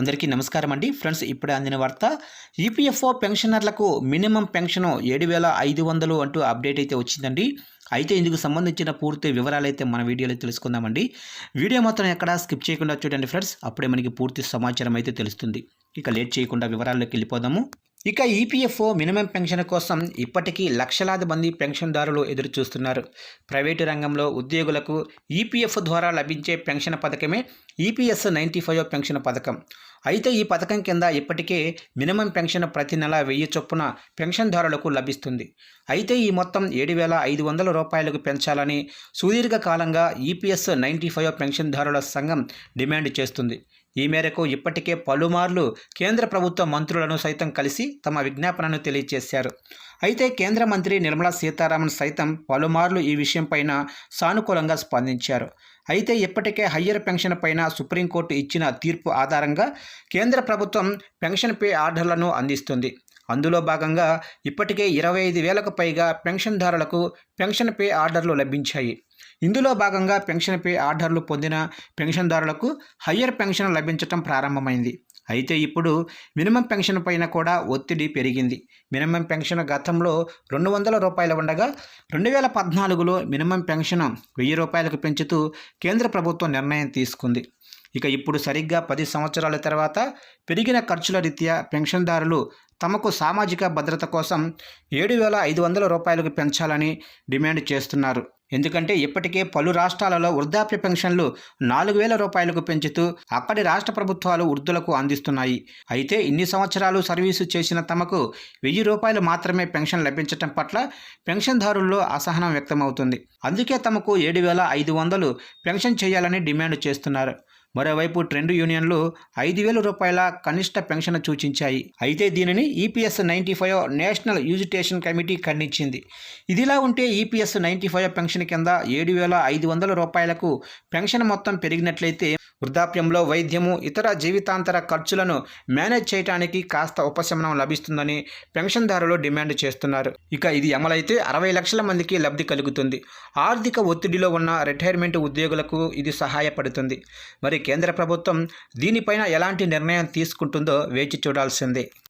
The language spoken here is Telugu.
అందరికీ నమస్కారం అండి. ఫ్రెండ్స్ ఇప్పుడే అందిన వార్త ఈపీఎఫ్ఓ పెన్షనర్లకు మినిమం పెన్షన్ ఏడు వేల ఐదు వందలు అంటూ అప్డేట్ అయితే వచ్చిందండి. అయితే ఇందుకు సంబంధించిన పూర్తి వివరాలు అయితే మన వీడియోలో తెలుసుకుందామండి. వీడియో మాత్రం ఎక్కడ స్కిప్ చేయకుండా చూడండి ఫ్రెండ్స్. అప్పుడే మనకి పూర్తి సమాచారం అయితే తెలుస్తుంది. ఇక లేట్ చేయకుండా వివరాల్లోకి వెళ్ళిపోదాము. ఇక ఈపీఎఫ్ఓ మినిమం పెన్షన్ కోసం ఇప్పటికీ లక్షలాది మంది పెన్షన్దారులు ఎదురుచూస్తున్నారు. ప్రైవేటు రంగంలో ఉద్యోగులకు ఈపీఎఫ్ ద్వారా లభించే పెన్షన్ పథకమే ఈపీఎస్ నైంటీ ఫైవ్ పెన్షన్ పథకం. అయితే ఈ పథకం కింద ఇప్పటికే మినిమం పెన్షన్ ప్రతి నెల వెయ్యి చొప్పున పెన్షన్దారులకు లభిస్తుంది. అయితే ఈ మొత్తం ఏడు వేల ఐదు వందల రూపాయలకు పెంచాలని సుదీర్ఘకాలంగా ఈపీఎస్ నైంటీ ఫైవ్ పెన్షన్దారుల సంఘం డిమాండ్ చేస్తుంది. ఈ మేరకు ఇప్పటికే పలుమార్లు కేంద్ర ప్రభుత్వ మంత్రులను సైతం కలిసి తమ విజ్ఞాపనను తెలియజేశారు. అయితే కేంద్ర మంత్రి నిర్మలా సీతారామన్ సైతం పలుమార్లు ఈ విషయంపైన సానుకూలంగా స్పందించారు. అయితే ఇప్పటికే హయ్యర్ పెన్షన్ పైన సుప్రీంకోర్టు ఇచ్చిన తీర్పు ఆధారంగా కేంద్ర ప్రభుత్వం పెన్షన్ పే ఆర్డర్లను అందిస్తుంది. అందులో భాగంగా ఇప్పటికే ఇరవై ఐదు వేలకు పైగా పెన్షన్దారులకు పెన్షన్ పే ఆర్డర్లు లభించాయి. ఇందులో భాగంగా పెన్షన్ పే ఆర్డర్లు పొందిన పెన్షన్దారులకు హయ్యర్ పెన్షన్ లభించటం ప్రారంభమైంది. అయితే ఇప్పుడు మినిమం పెన్షన్ పైన కూడా ఒత్తిడి పెరిగింది. మినిమం పెన్షన్ గతంలో రెండు వందల రూపాయలు ఉండగా రెండు వేల పద్నాలుగులో మినిమం పెన్షన్ వెయ్యి రూపాయలకు పెంచుతూ కేంద్ర ప్రభుత్వం నిర్ణయం తీసుకుంది. ఇక ఇప్పుడు సరిగ్గా పది సంవత్సరాల తర్వాత పెరిగిన ఖర్చుల రీత్యా పెన్షన్దారులు తమకు సామాజిక భద్రత కోసం ఏడు వేల ఐదు వందల రూపాయలకు పెంచాలని డిమాండ్ చేస్తున్నారు. ఎందుకంటే ఇప్పటికే పలు రాష్ట్రాలలో వృద్ధాప్య పెన్షన్లు నాలుగు వేల రూపాయలకు పెంచుతూ అక్కడి రాష్ట్ర ప్రభుత్వాలు వృద్ధులకు అందిస్తున్నాయి. అయితే ఇన్ని సంవత్సరాలు సర్వీసు చేసిన తమకు వెయ్యి రూపాయలు మాత్రమే పెన్షన్ లభించటం పట్ల పెన్షన్దారుల్లో అసహనం వ్యక్తమవుతుంది. అందుకే తమకు ఏడు వేల ఐదు వందలు పెన్షన్ చేయాలని డిమాండ్ చేస్తున్నారు. మరోవైపు ట్రెండ్ యూనియన్లు ఐదు వేల రూపాయల కనిష్ట పెన్షన్ సూచించాయి. అయితే దీనిని EPS ninety five national agitation committee ఖండించింది. ఇదిలా ఉంటే ఈపీఎస్ నైంటీ ఫైవ్ పెన్షన్ కింద ఏడు వేల ఐదు వందల రూపాయలకు పెన్షన్ మొత్తం పెరిగినట్లయితే వృద్ధాప్యంలో వైద్యము ఇతర జీవితాంతర ఖర్చులను మేనేజ్ చేయడానికి కాస్త ఉపశమనం లభిస్తుందని పెన్షన్దారులు డిమాండ్ చేస్తున్నారు. ఇక ఇది అమలైతే అరవై లక్షల మందికి లబ్ధి కలుగుతుంది. ఆర్థిక ఒత్తిడిలో ఉన్న రిటైర్మెంట్ ఉద్యోగులకు ఇది సహాయపడుతుంది. మరి కేంద్ర ప్రభుత్వం దీనిపైన ఎలాంటి నిర్ణయం తీసుకుంటుందో వేచి చూడాల్సిందే.